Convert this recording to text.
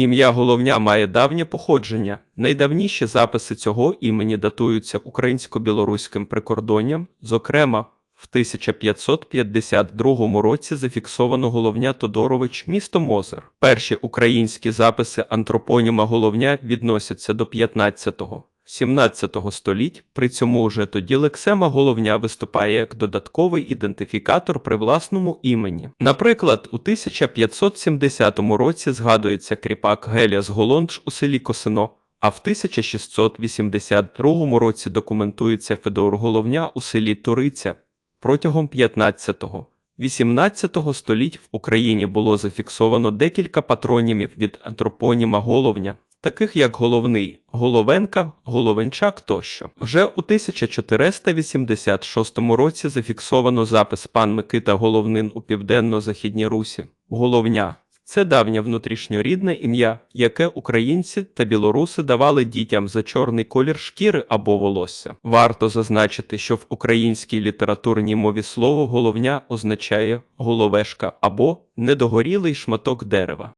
Ім'я головня має давнє походження. Найдавніші записи цього імені датуються українсько-білоруським прикордонням, зокрема, в 1552 році зафіксовано головня Тодорович місто Мозер. Перші українські записи антропоніма головня відносяться до 15-го. 17 століть, при цьому вже тоді лексема головня виступає як додатковий ідентифікатор при власному імені. Наприклад, у 1570 році згадується кріпак Геліас Голондж у селі Косино, а в 1682 році документується Федор Головня у селі Туриця. Протягом 15-го 18 століть в Україні було зафіксовано декілька патронімів від антропоніма головня, таких як головний, головенка, головенчак тощо. Вже у 1486 році зафіксовано запис пан Микита Головнин у південно-західній Русі. Головня це давнє внутрішньорідне ім'я, яке українці та білоруси давали дітям за чорний колір шкіри або волосся. Варто зазначити, що в українській літературній мові слово головня означає головешка або недогорілий шматок дерева.